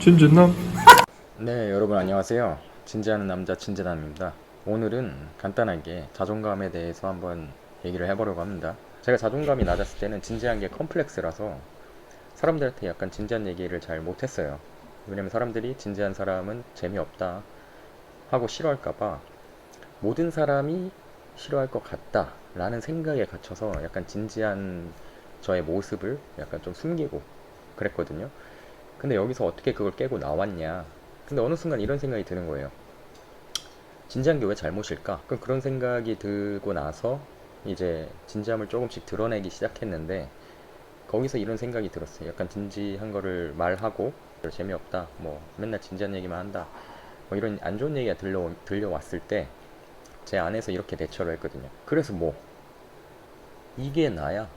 진진남 네, 여러분 안녕하세요. 진지하는 남자 진재남입니다. 오늘은 간단하게 자존감에 대해서 한번 얘기를 해보려고 합니다. 제가 자존감이 낮았을 때는 진지한 게 컴플렉스라서 사람들한테 약간 진지한 얘기를 잘 못했어요. 왜냐면 사람들이 진지한 사람은 재미없다 하고 싫어할까봐 모든 사람이 싫어할 것 같다 라는 생각에 갇혀서 약간 진지한 저의 모습을 약간 좀 숨기고 그랬거든요. 근데 여기서 어떻게 그걸 깨고 나왔냐 근데 어느 순간 이런 생각이 드는 거예요. 진지한 게 왜 잘못일까? 그럼 그런 생각이 들고 나서 이제 진지함을 조금씩 드러내기 시작했는데 거기서 이런 생각이 들었어요. 약간 진지한 거를 말하고 재미없다. 뭐 맨날 진지한 얘기만 한다. 뭐 이런 안 좋은 얘기가 들려 들려왔을 때 제 안에서 이렇게 대처를 했거든요. 그래서 뭐 이게 나야.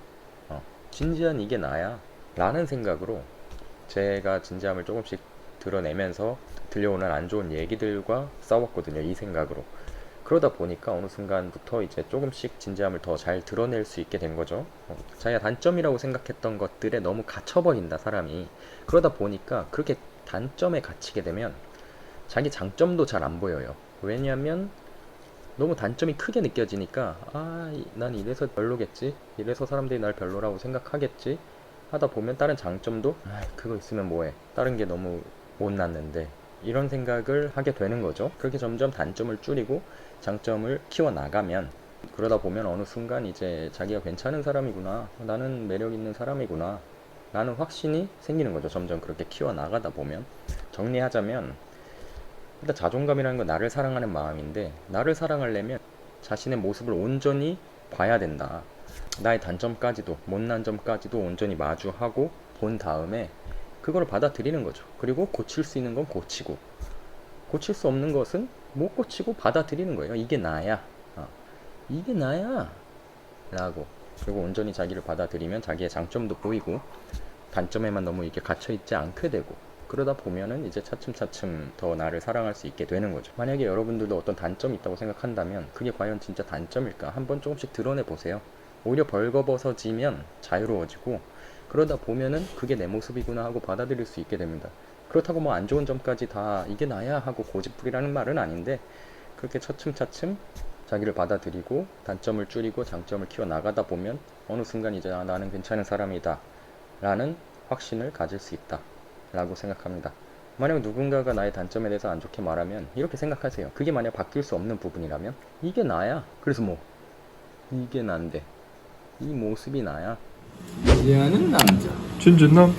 어, 진지한 이게 나야. 라는 생각으로 제가 진지함을 조금씩 드러내면서 들려오는 안 좋은 얘기들과 싸웠거든요. 이 생각으로. 그러다 보니까 어느 순간부터 이제 조금씩 진지함을 더 잘 드러낼 수 있게 된 거죠. 어, 자기가 단점이라고 생각했던 것들에 너무 갇혀버린다, 사람이. 그러다 보니까 그렇게 단점에 갇히게 되면 자기 장점도 잘 안 보여요. 왜냐면 너무 단점이 크게 느껴지니까, 아, 이- 난 이래서 별로겠지? 이래서 사람들이 날 별로라고 생각하겠지? 하다 보면 다른 장점도 아, 그거 있으면 뭐해. 다른 게 너무 못났는데. 이런 생각을 하게 되는 거죠. 그렇게 점점 단점을 줄이고 장점을 키워 나가면 그러다 보면 어느 순간 이제 자기가 괜찮은 사람이구나 나는 매력 있는 사람이구나 라는 확신이 생기는 거죠. 점점 그렇게 키워 나가다 보면. 정리하자면 일단 자존감이라는 건 나를 사랑하는 마음인데 나를 사랑하려면 자신의 모습을 온전히 봐야 된다 나의 단점까지도 못난 점까지도 온전히 마주하고 본 다음에 그거를 받아들이는 거죠. 그리고 고칠 수 있는 건 고치고 고칠 수 없는 것은 못 고치고 받아들이는 거예요. 이게 나야. 어, 이게 나야. 라고. 그리고 온전히 자기를 받아들이면 자기의 장점도 보이고 단점에만 너무 이렇게 갇혀 있지 않게 되고 그러다 보면은 이제 차츰차츰 더 나를 사랑할 수 있게 되는 거죠. 만약에 여러분들도 어떤 단점이 있다고 생각한다면 그게 과연 진짜 단점일까? 한번 조금씩 드러내 보세요. 오히려 벌거벗어지면 자유로워지고 그러다 보면은 그게 내 모습이구나 하고 받아들일 수 있게 됩니다. 그렇다고 뭐 안 좋은 점까지 다 이게 나야 하고 고집부리라는 말은 아닌데 그렇게 차츰차츰 자기를 받아들이고 단점을 줄이고 장점을 키워 나가다 보면 어느 순간 이제 아, 나는 괜찮은 사람이다 라는 확신을 가질 수 있다 라고 생각합니다. 만약 누군가가 나의 단점에 대해서 안 좋게 말하면 이렇게 생각하세요. 그게 만약 바뀔 수 없는 부분이라면 이게 나야. 그래서 뭐 이게 난데 이 모습이 나야. 이해하는 남자 진진남